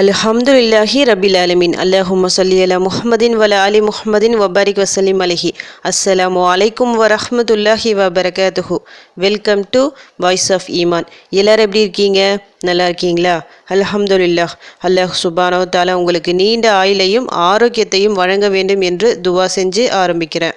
அல்ஹம்துலில்லாஹி ரபில் ஆலமின். அல்லாஹும் சொல்லி அலா முஹம்மதின் வல அலி முஹமதின் வபாரிக் வசலிம் அலஹி. அஸ்ஸலாமு அலைக்கும் வரஹ்மத்துல்லாஹி வபரகாத்துஹு. வெல்கம் டு வாய்ஸ் ஆஃப் ஈமான். எல்லாரும் எப்படி இருக்கீங்க? நல்லா இருக்கீங்களா? அல்ஹம்துலில்லாஹ். அல்லாஹ் சுபானோ தாலா உங்களுக்கு நீண்ட ஆயுளையும் ஆரோக்கியத்தையும் வழங்க வேண்டும் என்று துவா செஞ்சு ஆரம்பிக்கிறேன்.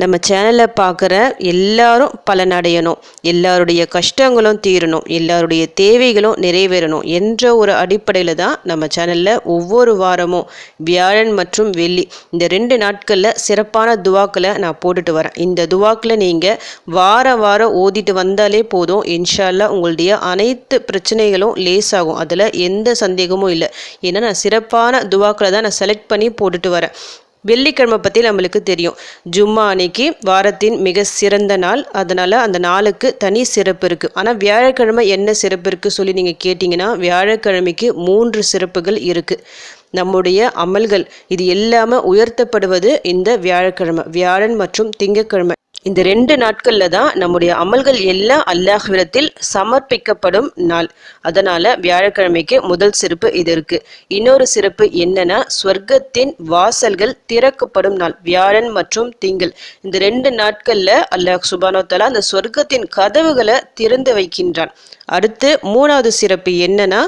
நம்ம சேனலை பார்க்குற எல்லாரும் பலனடையணும். எல்லாருடைய கஷ்டங்களும் தீரணும். எல்லாருடைய தேவைகளும் நிறைவேறணும் என்ற ஒரு அடிப்படையில் தான் நம்ம சேனலில் ஒவ்வொரு வாரமும் வியாழன் மற்றும் வெள்ளி இந்த ரெண்டு நாட்களில் சிறப்பான துவாக்களை நான் போட்டுட்டு வரேன். இந்த துவாக்களை நீங்கள் வார வாரம் ஓதிட்டு வந்தாலே போதும். இன்ஷால்லா உங்களுடைய அனைத்து பிரச்சனைகளும் லேசாகும். அதில் எந்த சந்தேகமும் இல்லை. ஏன்னா நான் சிறப்பான துவாக்களை தான் நான் செலக்ட் பண்ணி போட்டுட்டு வரேன். வெள்ளிக்கிழமை பற்றி நம்மளுக்கு தெரியும். ஜும்மா அன்னைக்கு வாரத்தின் மிக சிறந்த நாள். அதனால் அந்த நாளுக்கு தனி சிறப்பு இருக்குது ஆனால் வியாழக்கிழமை என்ன சிறப்பு இருக்குது சொல்லி நீங்கள் கேட்டிங்கன்னா வியாழக்கிழமைக்கு மூன்று சிறப்புகள் இருக்குது நம்முடைய அமல்கள் இது எல்லாமே உயர்த்தப்படுவது இந்த வியாழக்கிழமை வியாழன் மற்றும் திங்கட்கிழமை இந்த ரெண்டு நாட்களில் தான் நம்முடைய அமல்கள் எல்லாம் அல்லாஹ்விடத்தில் சமர்ப்பிக்கப்படும் நாள். அதனால வியாழக்கிழமைக்கு முதல் சிறப்பு இது இருக்கு. இன்னொரு சிறப்பு என்னன்னா ஸ்வர்க்கத்தின் வாசல்கள் திறக்கப்படும் நாள். வியாழன் மற்றும் திங்கள். இந்த ரெண்டு நாட்கள்ல அல்லாஹ் சுபானோ தலா அந்த ஸ்வர்க்கத்தின் கதவுகளை திறந்து வைக்கின்றான். அடுத்து மூணாவது சிறப்பு என்னன்னா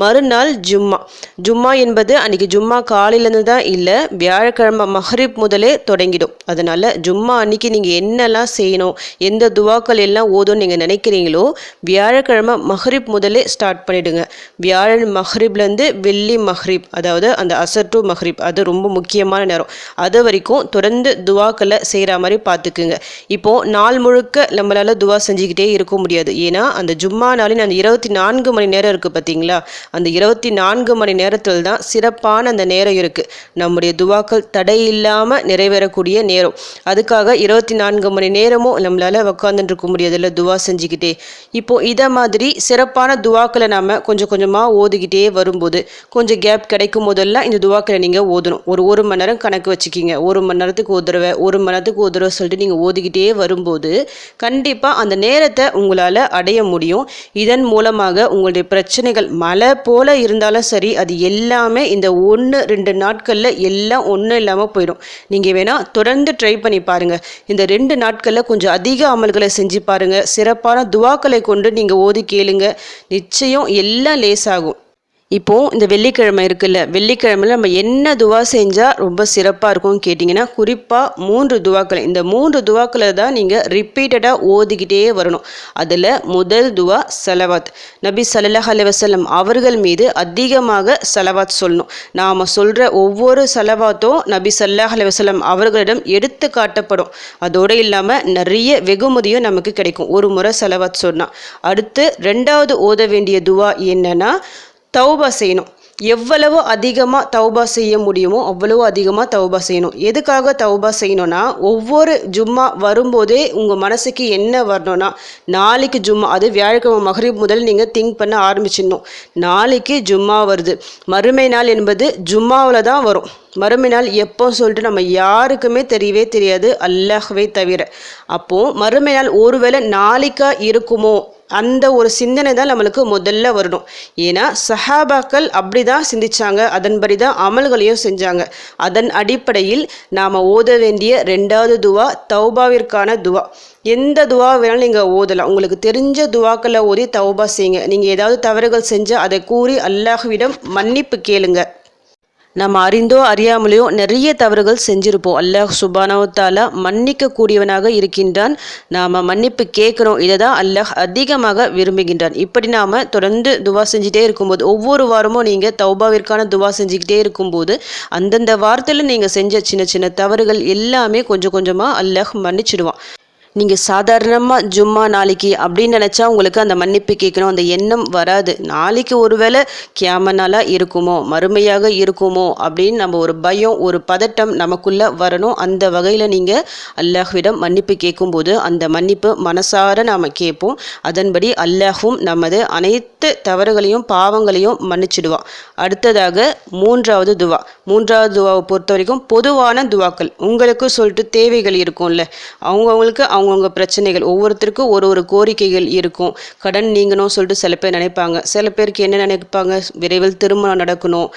மறுநாள் ஜும்மா. ஜும்மா என்பது அன்னைக்கு ஜும்மா காலையிலேருந்து தான் இல்லை வியாழக்கிழமை மஹரிப் முதலே தொடங்கிடும். அதனால ஜும்மா அன்னைக்கு நீங்கள் என்னெல்லாம் செய்யணும் எந்த துவாக்கள் எல்லாம் ஓதும்னு நீங்கள் நினைக்கிறீங்களோ வியாழக்கிழமை மஹரிப் முதலே ஸ்டார்ட் பண்ணிடுங்க. வியாழன் மஹரிப்லேருந்து வெள்ளி மஹரிப் அதாவது அந்த அசர் டு மஹரிப் அது ரொம்ப முக்கியமான நேரம். அது வரைக்கும் தொடர்ந்து துவாக்களை செய்கிற மாதிரி பார்த்துக்குங்க இப்போது நாள் முழுக்க நம்மளால் துவா செஞ்சுக்கிட்டே இருக்க முடியாது. ஏன்னா அந்த ஜும்மா ஆனாலும் அந்த இருபத்தி நான்கு மணி நேரம் இருக்குது பார்த்தீங்களா? அந்த இருபத்தி நான்கு மணி நேரத்தில் தான் சிறப்பான அந்த நேரம் இருக்குது நம்முடைய துவாக்கள் தடை இல்லாமல் நிறைவேறக்கூடிய நேரம். அதுக்காக இருபத்தி நான்கு மணி நேரமும் நம்மளால் உட்காந்துட்டு இருக்க முடியாதுல்ல துவா செஞ்சுக்கிட்டே. இப்போது இதை மாதிரி சிறப்பான துவாக்களை நாம் கொஞ்சம் கொஞ்சமாக ஓதிக்கிட்டே வரும்போது கொஞ்சம் கேப் கிடைக்கும் போதெல்லாம் இந்த துவாக்களை நீங்கள் ஓதணும். ஒரு ஒரு மணி நேரம் கணக்கு வச்சுக்கிங்க. ஒரு மணி நேரத்துக்கு ஒரு தடவை ஒரு மணி நேரத்துக்கு ஒரு தடவை சொல்லிட்டு நீங்கள் ஓதிக்கிட்டே வரும்போது கண்டிப்பாக அந்த நேரத்தை உங்களால் அடைய முடியும். இதன் மூலமாக உங்களுடைய பிரச்சனைகள் மழை போல இருந்தாலும் சரி அது எல்லாமே இந்த ஒன்று ரெண்டு நாட்களில் எல்லாம் ஒன்றும் இல்லாமல் போயிடும். நீங்கள் வேணால் தொடர்ந்து ட்ரை பண்ணி பாருங்கள் இந்த ரெண்டு நாட்களில் கொஞ்சம் அதிக அமல்களை செஞ்சு பாருங்கள் சிறப்பான துவாக்களை கொண்டு நீங்கள் ஓதி கேளுங்க. நிச்சயம் எல்லாம் லேசாகும். இப்போது இந்த வெள்ளிக்கிழமை இருக்குல்ல வெள்ளிக்கிழமையில் நம்ம என்ன துவா செஞ்சால் ரொம்ப சிறப்பாக இருக்கும்னு கேட்டிங்கன்னா குறிப்பாக மூன்று துவாக்களை. இந்த மூன்று துவாக்களை தான் நீங்கள் ரிப்பீட்டடாக ஓதிக்கிட்டே வரணும். அதில் முதல் துவா சலவாத். நபி சல்லாஹ் அலைவசல்லம் அவர்கள் மீது அதிகமாக சலவாத் சொல்லணும். நாம் சொல்கிற ஒவ்வொரு சலவாத்தும் நபி சல்லாஹ் அலைவசல்லம் அவர்களிடம் எடுத்து காட்டப்படும். அதோடு இல்லாமல் நிறைய வெகுமதியும் நமக்கு கிடைக்கும். ஒரு முறை செலவாத் சொன்னால் அடுத்து ரெண்டாவது ஓத வேண்டிய துவா என்னன்னா தௌபா செய்யணும். எவ்வளவு அதிகமாக தௌபா செய்ய முடியுமோ அவ்வளவு அதிகமாக தௌபா செய்யணும். எதுக்காக தௌபா செய்யணும்னா ஒவ்வொரு ஜும்மா வரும்போதே உங்கள் மனசுக்கு என்ன வரணும்னா நாளைக்கு ஜும்மா அது வியாழக்கிழமை மகரிப் முதல் நீங்கள் திங்க் பண்ண ஆரம்பிச்சிடணும். நாளைக்கு ஜும்மா வருது. மறுமை நாள் என்பது ஜும்மாவில் தான் வரும். மறுமை நாள் எப்போ சொல்லிட்டு நம்ம யாருக்குமே தெரியவே தெரியாது. அல்லாஹ்வே தவிர. அப்போது மறுமை நாள் ஒருவேளை நாளைக்கா இருக்குமோ அந்த ஒரு சிந்தனை தான் நம்மளுக்கு முதல்ல வரணும். ஏன்னா சஹாபாக்கள் அப்படி தான் சிந்திச்சாங்க. அதன்படி தான் அமல்களையும் செஞ்சாங்க. அதன் அடிப்படையில் நாம் ஓத வேண்டிய ரெண்டாவது துவா தௌபாவிற்கான துவா. எந்த துவா வேணாலும் நீங்கள் ஓதலாம். உங்களுக்கு தெரிஞ்ச துவாக்களை ஓதி தௌபா செய்யுங்க. நீங்கள் ஏதாவது தவறுகள் செஞ்சால் அதை கூறி அல்லாஹ்விடம் மன்னிப்பு கேளுங்கள் நம்ம அறிந்தோ அறியாமலையோ நிறைய தவறுகள் செஞ்சிருப்போம். அல்லாஹ் சுபானவத்தாலா மன்னிக்க கூடியவனாக இருக்கின்றான். நாம் மன்னிப்பு கேட்குறோம். இதை தான் அல்லாஹ் அதிகமாக விரும்புகின்றான். இப்படி நாம் தொடர்ந்து துவா செஞ்சுட்டே இருக்கும்போது ஒவ்வொரு வாரமும் நீங்கள் தௌபாவிற்கான துவா செஞ்சுக்கிட்டே இருக்கும்போது அந்தந்த வாரத்தில் நீங்கள் செஞ்ச சின்ன சின்ன தவறுகள் எல்லாமே கொஞ்சம் கொஞ்சமாக அல்லாஹ் மன்னிச்சிடுவான். நீங்கள் சாதாரணமாக ஜும்மா நாளைக்கு அப்படின்னு நினச்சா உங்களுக்கு அந்த மன்னிப்பு கேட்கணும். அந்த எண்ணம் வராது. நாளைக்கு ஒருவேளை கியாம நாளாக இருக்குமோ மறுமையாக இருக்குமோ அப்படின்னு நம்ம ஒரு பயம் ஒரு பதட்டம் நமக்குள்ளே வரணும். அந்த வகையில் நீங்கள் அல்லாஹ்விடம் மன்னிப்பு கேட்கும்போது அந்த மன்னிப்பு மனசார நாம் கேட்போம். அதன்படி அல்லாஹும் நமது அனைத்து தவறுகளையும் பாவங்களையும் மன்னிச்சிடுவான் அடுத்ததாக மூன்றாவது துவா. மூன்றாவது துவாவை பொறுத்த வரைக்கும் பொதுவான துவாக்கள். உங்களுக்கு சொல்லிட்டு தேவைகள் இருக்கும்ல. அவங்கவுங்களுக்கு அவங்க அவங்கவுங்க பிரச்சனைகள் ஒவ்வொருத்தருக்கும் ஒரு ஒரு கோரிக்கைகள் இருக்கும். கடன் நீங்கணும் சொல்லிட்டு சில பேர் நினைப்பாங்க. சில பேருக்கு என்ன நினைப்பாங்க? விரைவில் திருமணம் நடக்கணும்.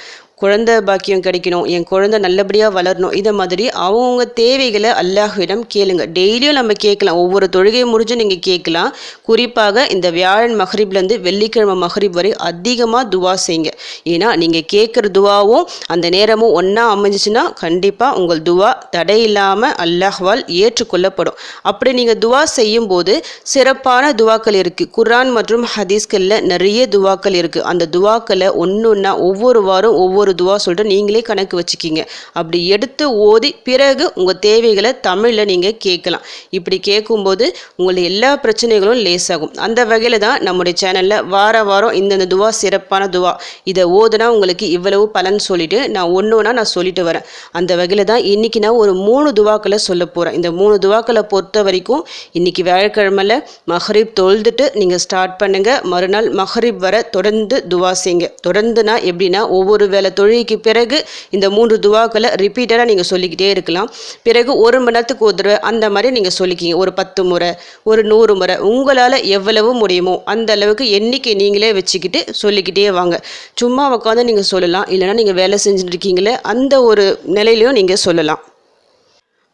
குழந்தை பாக்கியம் கிடைக்கணும் என் குழந்தை நல்லபடியாக வளரணும் இதை மாதிரி அவங்கவுங்க தேவைகளை அல்லாஹ்விடம் கேளுங்க. டெய்லியும் நம்ம கேட்கலாம். ஒவ்வொரு தொழுகையும் முடிஞ்சும் நீங்கள் கேட்கலாம். குறிப்பாக இந்த வியாழன் மஹரிப்லேருந்து வெள்ளிக்கிழமை மஹரிப் வரை அதிகமாக துவா செய்யுங்க. ஏன்னா நீங்கள் கேட்குற துவாவும் அந்த நேரமும் ஒன்றா அமைஞ்சிச்சுன்னா கண்டிப்பாக உங்கள் துவா தடை இல்லாமல் அல்லாஹ்வால் ஏற்றுக்கொள்ளப்படும். அப்படி நீங்கள் துவா செய்யும்போது சிறப்பான துவாக்கள் இருக்குது குர்ஆன் மற்றும் ஹதீஸ்களில் நிறைய துவாக்கள் இருக்குது அந்த துவாக்களை ஒன்று ஒன்றா ஒவ்வொரு வாரம் ஒவ்வொரு துவா சொல்லிட்டு நீங்களே கணக்கு வச்சுக்கிங்க. அப்படி எடுத்து ஓதி பிறகு உங்கள் தேவைகளை தமிழில் நீங்கள் கேட்கலாம். இப்படி கேட்கும்போது உங்களுடைய எல்லா பிரச்சனைகளும் லேசாகும். அந்த வகையில் தான் நம்முடைய சேனலில் வார வாரம் இந்தந்த துவா சிறப்பான துவா. இதை ஓதுனா உங்களுக்கு இவ்வளவு பலன் சொல்லிட்டு நான் ஒன்று ஒன்றா நான் சொல்லிட்டு வரேன். அந்த வகையில் தான் இன்றைக்கி நான் ஒரு மூணு துவாக்களை சொல்ல போகிறேன் இந்த மூணு துவாக்களை பொறுத்த வரைக்கும் இன்றைக்கி வியாழக்கிழமையில் மஹரீப் தொழுதுட்டு நீங்கள் ஸ்டார்ட் பண்ணுங்கள் மறுநாள் மஹரீப் வர தொடர்ந்து துவா செய்யுங்க. தொடர்ந்துனா எப்படின்னா ஒவ்வொரு வேளை தொழுகைக்கு பிறகு இந்த மூன்று துவாக்களை ரிப்பீட்டடாக நீங்கள் சொல்லிக்கிட்டே இருக்கலாம். பிறகு ஒரு மணி நேரத்துக்கு ஒரு தடவை அந்த மாதிரி நீங்கள் சொல்லிக்கிங்க. ஒரு பத்து முறை ஒரு நூறு முறை உங்களால் எவ்வளவு முடியுமோ அந்த அளவுக்கு எண்ணிக்கை நீங்களே வச்சுக்கிட்டு சொல்லிக்கிட்டே வாங்க. சும்மா உட்காந்து நீங்கள் சொல்லலாம். இல்லைன்னா நீங்கள் வேலை செஞ்சுட்டு இருக்கீங்களே அந்த ஒரு நிலையிலையும் நீங்கள் சொல்லலாம்.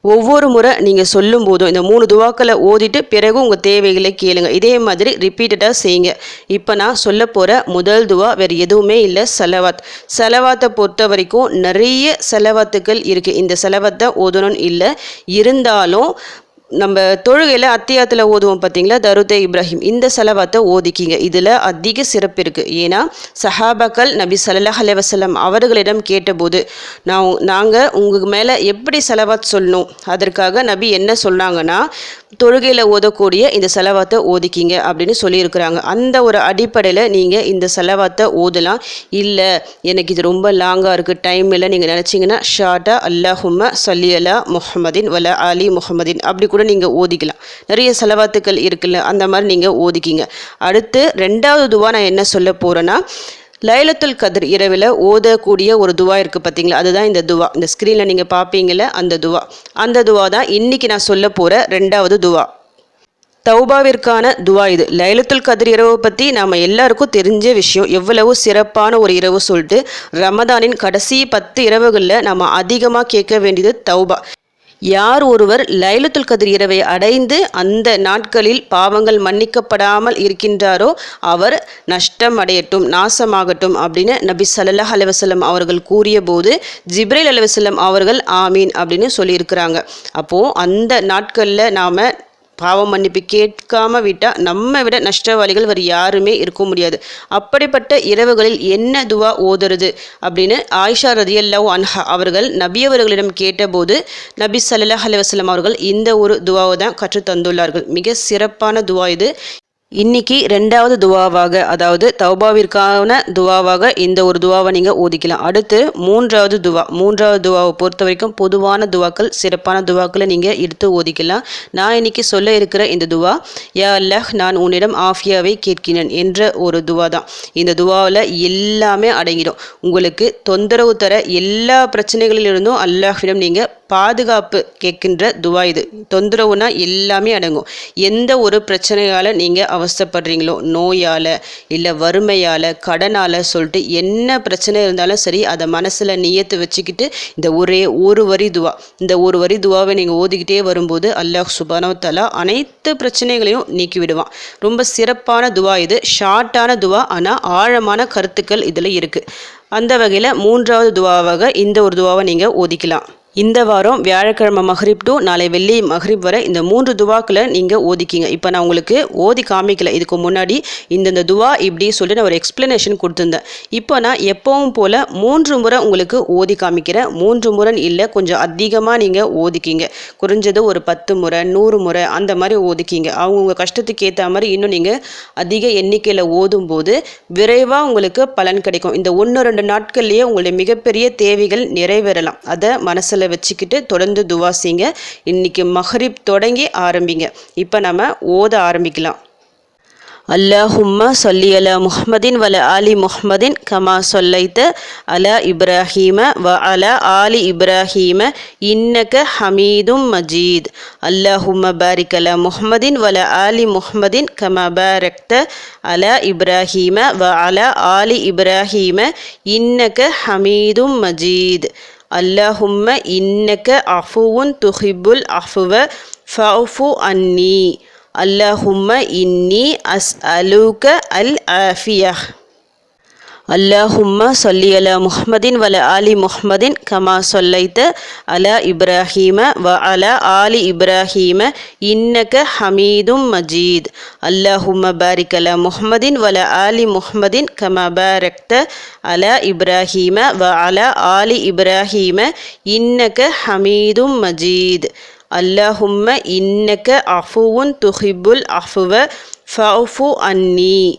ஒவ்வொரு முறை நீங்கள் சொல்லும் போதும் இந்த மூணு துவாக்களை ஓதிட்டு பிறகு உங்கள் தேவைகளை கேளுங்க. இதே மாதிரி ரிப்பீட்டடாக செய்யுங்க. இப்போ நான் சொல்ல போகிற முதல் துவா வேறு எதுவுமே இல்லை செலவாத். செலவாத்தை பொறுத்த வரைக்கும் நிறைய செலவாத்துக்கள் இருக்குது இந்த செலவாத்தை ஓதணும்னு இல்லை. இருந்தாலும் நம்ம தொழுகையில் அத்தியாத்தில் ஓதுவோம் பார்த்தீங்களா தருதே இப்ராஹிம். இந்த செலவாத்தை ஓதிக்கிங்க. இதில் அதிக சிறப்பு இருக்குது ஏன்னா சஹாபாக்கள் நபி சல்லாஹ் அலைஹி அவர்களிடம் கேட்டபோது நான் நாங்கள் உங்கள் மேலே எப்படி செலவாத் சொல்லணும்? அதற்காக நபி என்ன சொன்னாங்கன்னா தொழுகையில் ஓதக்கூடிய இந்த செலவாத்தை ஓதிக்கிங்க அப்படின்னு சொல்லியிருக்கிறாங்க. அந்த ஒரு அடிப்படையில் நீங்கள் இந்த செலவாத்தை ஓதலாம். இல்லை எனக்கு இது ரொம்ப லாங்காக இருக்குது டைம் இல்லை. நீங்கள் நினச்சிங்கன்னா ஷாட்டா அல்லாஹும்ம சல்லி அலா முஹம்மதின் வல அலி முஹம்மதின் அப்படி கூட நீங்கள் ஓதிக்கலாம். நிறைய செலவாத்துக்கள் இருக்குல்ல அந்த மாதிரி நீங்கள் ஓதிக்கிங்க. அடுத்து ரெண்டாவது துவா நான் என்ன சொல்ல போகிறேன்னா லைலத்துல் கதிர் இரவில் ஓதக்கூடிய ஒரு துவா இருக்குது பார்த்தீங்களா அதுதான் இந்த துவா. இந்த ஸ்க்ரீனில் நீங்கள் பார்ப்பீங்கள அந்த துவா. அந்த துவா தான் இன்றைக்கி நான் சொல்ல போகிற ரெண்டாவது துவா. தௌபாவிற்கான துவா இது. லைலத்துல் கதிர் இரவை பற்றி நாம் எல்லாருக்கும் தெரிஞ்ச விஷயம் எவ்வளவு சிறப்பான ஒரு இரவு சொல்லிட்டு ரமதானின் கடைசி பத்து இரவுகளில் நம்ம அதிகமாக கேட்க வேண்டியது தௌபா. யார் ஒருவர் லைலத்துல் கதிர் இரவை அடைந்து அந்த நாட்களில் பாவங்கள் மன்னிக்கப்படாமல் இருக்கின்றாரோ அவர் நஷ்டம் அடையட்டும் நாசமாகட்டும் அப்படின்னு நபி சல்லல்லாஹ் அலைவசல்லம் அவர்கள் கூறிய போது ஜிப்ரைல் அலைவசல்லம் அவர்கள் ஆமீன் அப்படின்னு சொல்லியிருக்கிறாங்க. அப்போது அந்த நாட்களில் நாம் பாவம் மன்னிப்பு கேட்காம விட்டால் நம்ம விட நஷ்டவாளிகள் வேறு யாருமே இருக்க முடியாது. அப்படிப்பட்ட இரவுகளில் என்ன துவா ஓதுறது? அப்படின்னு ஆயிஷா ரதியல்லா அன்ஹா அவர்கள் நபியவர்களிடம் கேட்டபோது நபி சல்லாஹ் அலைஹி அவர்கள் இந்த ஒரு துவாவை தான் கற்றுத்தந்துள்ளார்கள். மிக சிறப்பான துவா இது. இன்னைக்கு ரெண்டாவது துவாவாக அதாவது தௌபாவிற்கான துவாவாக இந்த ஒரு துவாவை நீங்கள் ஓதிக்கலாம். அடுத்து மூன்றாவது துவா மூன்றாவது துவாவை பொறுத்த வரைக்கும் பொதுவான துவாக்கள் சிறப்பான துவாக்களை நீங்கள் எடுத்து ஓதிக்கலாம். நான் இன்னைக்கு சொல்ல இருக்கிற இந்த துவா யா அல்லாஹ் நான் உன்னிடம் ஆஃபியாவை கேட்கிறேன் என்ற ஒரு துவா தான். இந்த துவாவில் எல்லாமே அடங்கிடும். உங்களுக்கு தொந்தரவு தர எல்லா பிரச்சனைகளிலிருந்தும் அல்லாஹ்விடம் நீங்கள் பாதுகாப்பு கேட்கின்ற துவா இது. தொந்தரவுனா எல்லாமே அடங்கும். எந்த ஒரு பிரச்சனையால் நீங்கள் அவஸ்தைப்படுறீங்களோ நோயால் இல்லை வறுமையால் கடனால் சொல்லிட்டு என்ன பிரச்சனை இருந்தாலும் சரி அதை மனசில் நியத்து வச்சுக்கிட்டு இந்த ஒரே ஒரு வரி துவா இந்த ஒரு வரி துவாவை நீங்கள் ஓதிக்கிட்டே வரும்போது அல்லாஹ் சுபானோ தலா அனைத்து பிரச்சனைகளையும் நீக்கி விடுவான். ரொம்ப சிறப்பான துவா இது ஷார்ட்டான துவா ஆனால் ஆழமான கருத்துக்கள் இதில் இருக்குது அந்த வகையில் மூன்றாவது துவாவாக இந்த ஒரு துவாவை நீங்கள் ஓதிக்கலாம். இந்த வாரம் வியாழக்கிழமை மஹ்ரிப் டு நாளை வெள்ளி மஹ்ரிப் வரை இந்த மூன்று துவாக்களை நீங்கள் ஓதிக்கிங்க. இப்போ நான் உங்களுக்கு ஓதி காமிக்கல. இதுக்கு முன்னாடி இந்தந்த துவா இப்படி சொல்லி நான் ஒரு எக்ஸ்ப்ளனேஷன் கொடுத்துருந்தேன். இப்போ நான் எப்பவும் போல் மூன்று முறை உங்களுக்கு ஓதி காமிக்கிறேன். மூன்று முறை இல்லை கொஞ்சம் அதிகமாக நீங்கள் ஓதிக்கிங்க. குறைஞ்சது ஒரு பத்து முறை நூறு முறை அந்த மாதிரி ஓதிக்கிங்க. அவங்கவுங்க கஷ்டத்துக்கு ஏற்ற மாதிரி இன்னும் நீங்கள் அதிக எண்ணிக்கையில் ஓதும்போது விரைவாக உங்களுக்கு பலன் கிடைக்கும். இந்த ஒன்று ரெண்டு நாட்கள்லேயே உங்களுடைய மிகப்பெரிய தேவைகள் நிறைவேறலாம். அதை மனசில் கைகளை வச்சுக்கிட்டு தொடர்ந்து துவா செய்யுங்க. இன்றைக்கி மஹரிப் தொடங்கி ஆரம்பிங்க. இப்போ நம்ம ஓத ஆரம்பிக்கலாம். அல்லாஹும்மா சொல்லி அலா முஹமதின் வல அலி முஹமதின் கமா சொல்லைத்த அலா இப்ராஹீம வ அலா ஆலி இப்ராஹீம இன்னக ஹமீதும் மஜீத். அல்லாஹும்ம பாரிக் அலா முஹமதின் வல அலி முஹமதின் கமா பாரக்த அலா இப்ராஹீம வ அலா ஆலி இப்ராஹீம இன்னக ஹமீதும் மஜீத். اللهم إنك عفو تحب العفو فاعف عني. اللهم إني أسألك العافية. اللهم صل على محمد وعلى آل محمد كما صليت على إبراهيم وعلى آل إبراهيم إنك حميد مجيد اللهم بارك على محمد وعلى آل محمد كما باركت على إبراهيم وعلى آل إبراهيم إنك حميد مجيد اللهم إنك عفو تحب العفو فاعف عني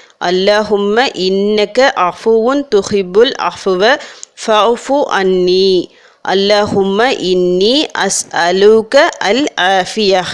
اللهم إنك عفو تحب العفو فاعف عني. اللهم إني أسألك العافية.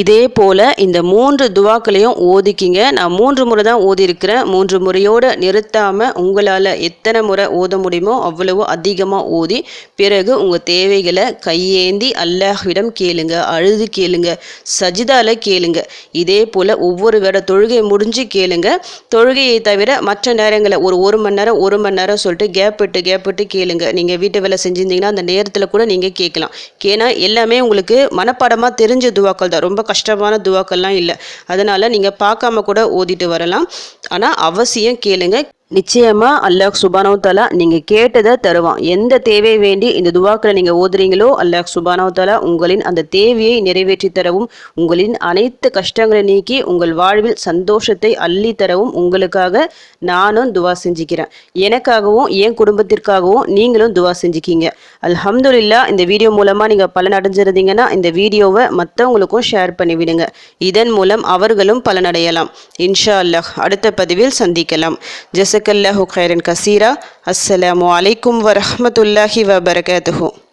இதே போல் இந்த மூன்று துவாக்களையும் ஓதிக்கிங்க. நான் மூன்று முறை தான் ஓதியிருக்கிறேன். மூன்று முறையோடு நிறுத்தாமல் உங்களால் எத்தனை முறை ஓத முடியுமோ அவ்வளவோ அதிகமாக ஓதி பிறகு உங்கள் தேவைகளை கையேந்தி அல்லாஹ்விடம் கேளுங்க. அழுது கேளுங்க. சஜிதால கேளுங்க. இதே போல் ஒவ்வொரு வேட தொழுகை முடிஞ்சு கேளுங்க. தொழுகையை தவிர மற்ற நேரங்களில் ஒரு ஒரு மணி நேரம் ஒரு மணி நேரம் சொல்லிட்டு கேப் விட்டு கேப் விட்டு கேளுங்க. நீங்கள் வீட்டு வேலை செஞ்சிருந்தீங்கன்னா அந்த நேரத்தில் கூட நீங்கள் கேட்கலாம். ஏன்னா எல்லாமே உங்களுக்கு மனப்பாடமாக தெரிஞ்ச துவாக்கள் தான் ரொம்ப கஷ்டமான துவாக்கள்லாம் இல்லை. அதனால் நீங்கள் பார்க்காம கூட ஓதிட்டு வரலாம். ஆனால் அவசியம் கேளுங்க. நிச்சயமாக அல்லாஹ் சுபானவ் நீங்கள் கேட்டதை தருவான். எந்த தேவை வேண்டி இந்த துவாக்களை நீங்கள் ஓதுறீங்களோ அல்லாஹ் சுபானவ் தாலா உங்களின் அந்த தேவையை நிறைவேற்றி தரவும் உங்களின் அனைத்து கஷ்டங்களை நீக்கி உங்கள் வாழ்வில் சந்தோஷத்தை அள்ளி தரவும் உங்களுக்காக நானும் துவா செஞ்சுக்கிறேன். எனக்காகவும் என் குடும்பத்திற்காகவும் நீங்களும் துவா செஞ்சுக்கிங்க. அல்ஹம்துல்லா இந்த வீடியோ மூலமாக நீங்கள் பலன் அடைஞ்சிருந்தீங்கன்னா இந்த வீடியோவை மற்றவங்களுக்கும் ஷேர் பண்ணிவிடுங்க. இதன் மூலம் அவர்களும் பலனடையலாம். இன்ஷா அல்லாஹ் அடுத்த பதிவில் சந்திக்கலாம். ஜசக் جزاك الله خيرا كثيرا. السلام عليكم ورحمة الله وبركاته.